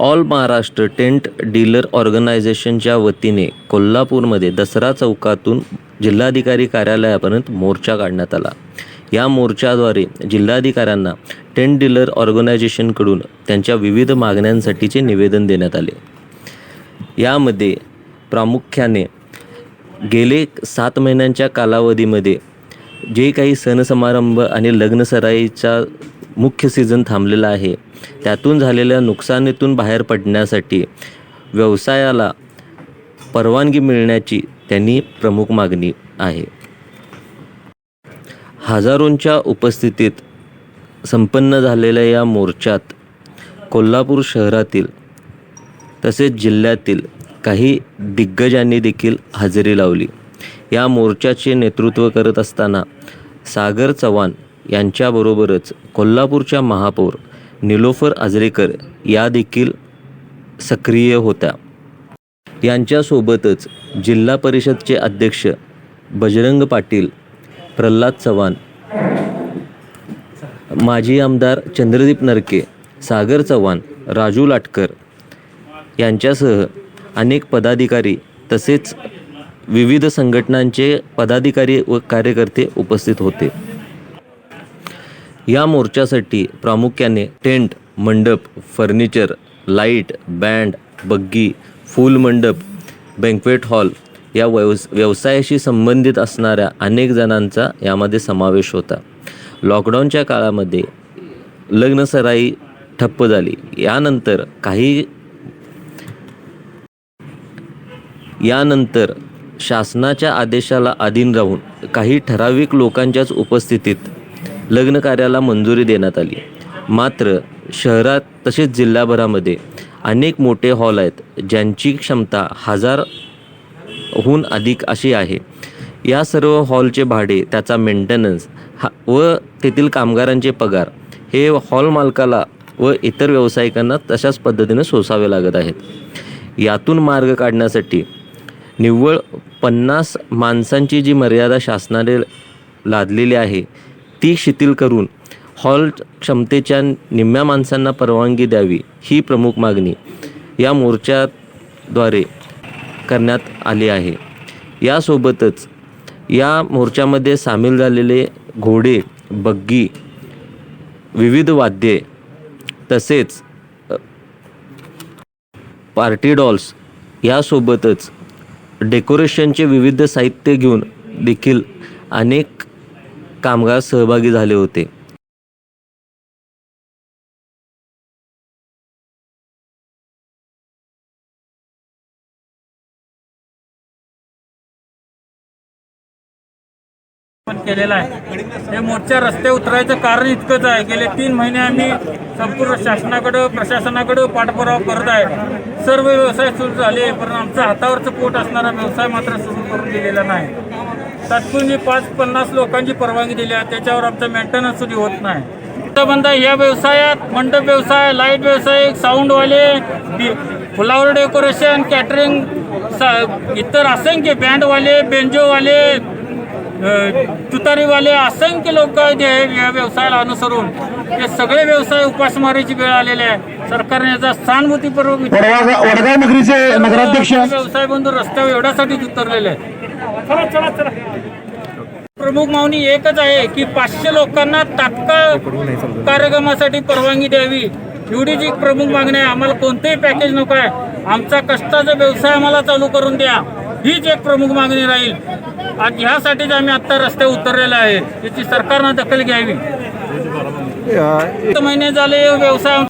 All Maharashtra tent dealer ऑर्गनायझेशनच्या वतीने कोल्हापूरमध्ये दसरा चौकातून जिल्हाधिकारी कार्यालयापर्यंत मोर्चा काढण्यात आला. या मोर्चाद्वारे जिल्हाधिकाऱ्यांना टेंट डीलर ऑर्गनायझेशनकडून त्यांच्या विविध मागण्यांसाठीचे निवेदन देण्यात आले. यामध्ये प्रामुख्याने गेले सात महिन्यांच्या कालावधीमध्ये जे काही सण समारंभ आणि लग्नसराईचा मुख्य सीझन थांबलेला आहे. त्यातून झालेल्या नुकसानीतून बाहेर पडण्यासाठी व्यवसायाला परवानगी मिळण्याची त्यांनी प्रमुख मागणी आहे. हजारोंच्या उपस्थितीत संपन्न झालेल्या या मोर्चात कोल्हापूर शहरातील तसेच जिल्ह्यातील काही दिग्गजांनी देखील हजेरी लावली. या मोर्चाचे नेतृत्व करत असताना सागर चव्हाण यांच्याबरोबरच कोल्हापूरच्या महापौर निलोफर आजरेकर या देखील सक्रिय होत्या. यांच्यासोबतच जिल्हा परिषदचे अध्यक्ष बजरंग पाटील प्रल्हाद चव्हाण माजी आमदार चंद्रदीप नरके सागर चव्हाण राजू लाटकर यांच्यासह अनेक पदाधिकारी तसेच विविध संघटनांचे पदाधिकारी व कार्यकर्ते उपस्थित होते. या मोर्चासाठी प्रामुख्याने tent mandap furniture light band buggy फूल मंडप बँक्वेट हॉल या व्यवस व्यवसायाशी संबंधित असणाऱ्या अनेक जणांचा यामध्ये समावेश होता. लॉकडाऊनच्या काळामध्ये लग्नसराई ठप्प झाली. यानंतर काही यानंतर शासनाच्या आदेशाला अधीन राहून काही ठराविक लोकांच्याच उपस्थितीत लग्न कार्याला मंजुरी देण्यात आली. मात्र शहरात तसेच जिल्हाभरामध्ये अनेक मोठे हॉल आहेत ज्यांची क्षमता हजारहून अधिक अशी आहे. या सर्व हॉलचे भाडे त्याचा मेंटेनन्स हा व तेथील कामगारांचे पगार हे हॉल मालकाला व इतर व्यावसायिकांना तशाच पद्धतीने सोसावे लागत आहेत. यातून मार्ग काढण्यासाठी निव्वळ पन्नास माणसांची जी मर्यादा शासनाने लादलेली आहे ती शिथिल करून हॉल क्षमतेच्या निम्म्या माणसांना परवानगी द्यावी ही प्रमुख मागणी या मोर्चाद्वारे करण्यात आली आहे. यासोबतच या मोर्चामध्ये सामील झालेले घोडे बग्गी विविध वाद्ये तसेच पार्टी डॉल्स यासोबतच डेकोरेशनचे विविध साहित्य घेऊन देखील अनेक कामगार सहभागी झाले होते. पण केलेला आहे. हे मोर्चा रस्ते उतरायचं कारण इतकंच आहे. गेले तीन महिने आम्ही संपूर्ण शासनाकडं प्रशासनाकडं पाठपुरावा करत आहे. सर्व व्यवसाय सुरू झाले पण आमचं हातावरचं पोट असणारा व्यवसाय मात्र सुरू करून दिलेला नाही. तात्पुरती पाच पन्नास लोकांची परवानगी दिली आहे. त्याच्यावर आमचं मेंटेनन्स सुद्धा होत नाही. बंद या व्यवसायात मंडप व्यवसाय लाइट व्यवसाय साऊंडवाले फ्लावर डेकोरेशन कॅटरिंग इतर असंख्य बँडवाले बेंजोवाले तुतारीवाले असंख्य लोक या व्यवसायाला अनुसरून. हे सगळे व्यवसाय उपासमारीची वेळ आलेली आहे. सरकारने याचा सहानुभूतीपूर्वक नगराध्यक्ष व्यवसाय बंधू रस्त्यावर एवढ्यासाठीच उतरलेले चला प्रमुख मागणी एकच आहे की पाचशे लोकांना तात्काळ कार्यक्रमासाठी परवानगी द्यावी. एवढी जी प्रमुख मागणी आहे. आम्हाला कोणतेही पॅकेज नको आहे. आमचा कष्टाचा व्यवसाय आम्हाला चालू करून द्या. हीच एक प्रमुख मागणी राहील. आज ह्यासाठीच आम्ही आता रस्ते उतरलेले आहे. याची सरकारनं दखल घ्यावी. महिने झाले व्यवसाय